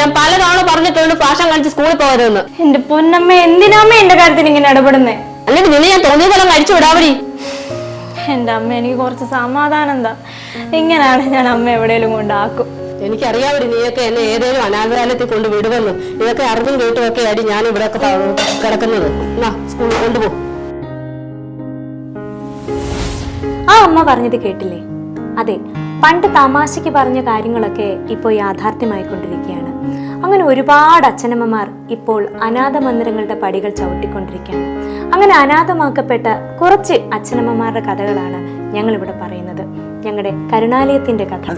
ഞാൻ പലതവണ പറഞ്ഞിട്ടുണ്ട് ഫാഷൻ കഴിച്ച് സ്കൂളിൽ പോകരുതെന്ന്. എന്റെ പൊന്നമ്മ എന്തിനാമ്മ എന്റെ കാര്യത്തിൽ ഇങ്ങനെ ഇടപെടുന്നേ? അല്ലെങ്കിൽ നിന്നെ ഞാൻ തോന്നിയ പോലെ കഴിച്ചു വിടാവടി. എന്റെ അമ്മ എനിക്ക് കുറച്ച് സമാധാനം എന്താ? ഇങ്ങനെയാണ് ഞാൻ അമ്മ എവിടെയെങ്കിലും കൊണ്ടാക്കും. എനിക്കറിയാവടി നീയൊക്കെ എന്നെ ഏതേലും അനാഥാലയത്തിൽ കൊണ്ട് വിടുമെന്ന്. ഇതൊക്കെ അറിഞ്ഞും കേട്ടും ഒക്കെ ആയിട്ട് ഞാൻ ഇവിടെ ഒക്കെ കിടക്കുന്നത്. എന്നാ സ്കൂളിൽ കൊണ്ടുപോ. ആ അമ്മ പറഞ്ഞത് കേട്ടില്ലേ? അതെ പണ്ട് തമാശയ്ക്ക് പറഞ്ഞ കാര്യങ്ങളൊക്കെ ഇപ്പോൾ യാഥാർത്ഥ്യമായിക്കൊണ്ടിരിക്കുകയാണ്. അങ്ങനെ ഒരുപാട് അച്ഛനമ്മമാർ ഇപ്പോൾ അനാഥ മന്ദിരങ്ങളുടെ പടികൾ ചവിട്ടിക്കൊണ്ടിരിക്കുകയാണ്. അങ്ങനെ അനാഥമാക്കപ്പെട്ട കുറച്ച് അച്ഛനമ്മമാരുടെ കഥകളാണ് ഞങ്ങൾ ഇവിടെ പറയുന്നത്. ഞങ്ങളുടെ കരുണാലയത്തിന്റെ കഥ.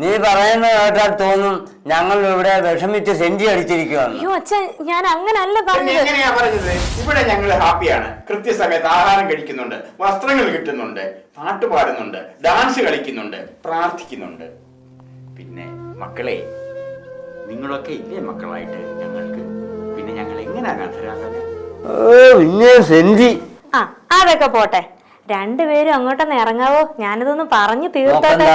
നീ പറയുന്നത് കേട്ടാൽ തോന്നും ഞങ്ങൾ ഇവിടെ വിഷമിച്ച് സെഞ്ചി അടിച്ചിരിക്കുകയാണ് അയ്യോ അച്ഛൻ ഞാൻ അങ്ങനല്ല പറഞ്ഞത്. എങ്ങനെയാ പറഞ്ഞത്? ഇവിടെ ഞങ്ങൾ ഹാപ്പിയാണ്. കൃത്യസമയത്ത് ആഹാരം കഴിക്കുന്നുണ്ട് വസ്ത്രങ്ങൾ കിട്ടുന്നുണ്ട് പാട്ട് പാടുന്നുണ്ട് ഡാൻസ് കളിക്കുന്നുണ്ട് പ്രാർത്ഥിക്കുന്നുണ്ട്. പിന്നെ മക്കളെ നിങ്ങളൊക്കെ ഇല്ലേ മക്കളായിട്ട് ഞങ്ങൾക്ക്? പിന്നെ ഞങ്ങൾ എങ്ങനെ അനാഥരാകാനാ ഓ പിന്നെ സെഞ്ചി. ആ അതൊക്കെ പോട്ടെ. രണ്ടുപേരും അങ്ങോട്ടൊന്ന് ഇറങ്ങാവോ ഞാനിതൊന്ന് പറഞ്ഞു തീർത്തോട്ടെ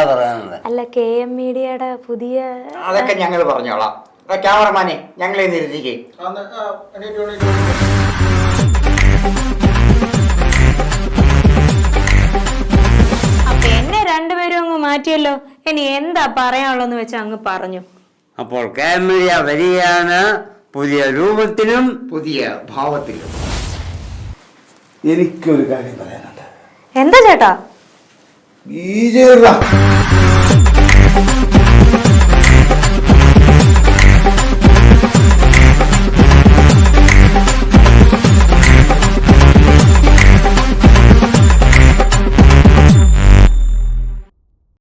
അല്ല കെ എം മീഡിയയുടെ പുതിയ അതൊക്കെ ഞങ്ങൾ പറഞ്ഞോളാം ആ, ക്യാമറമാനെ ഞങ്ങളെ നിർത്തിക്കേ അപ്പൊ എന്നെ രണ്ടുപേരും അങ്ങ് മാറ്റിയല്ലോ ഇനി എന്താ പറയാനുള്ളതെന്ന് വെച്ചാ അങ്ങ് പറഞ്ഞു അപ്പോൾ കാമറിയ വരികയാണ് പുതിയ രൂപത്തിലും പുതിയ ഭാവത്തിലും എനിക്കൊരു കാര്യം പറയാനുണ്ട് എന്താ ചേട്ടാ?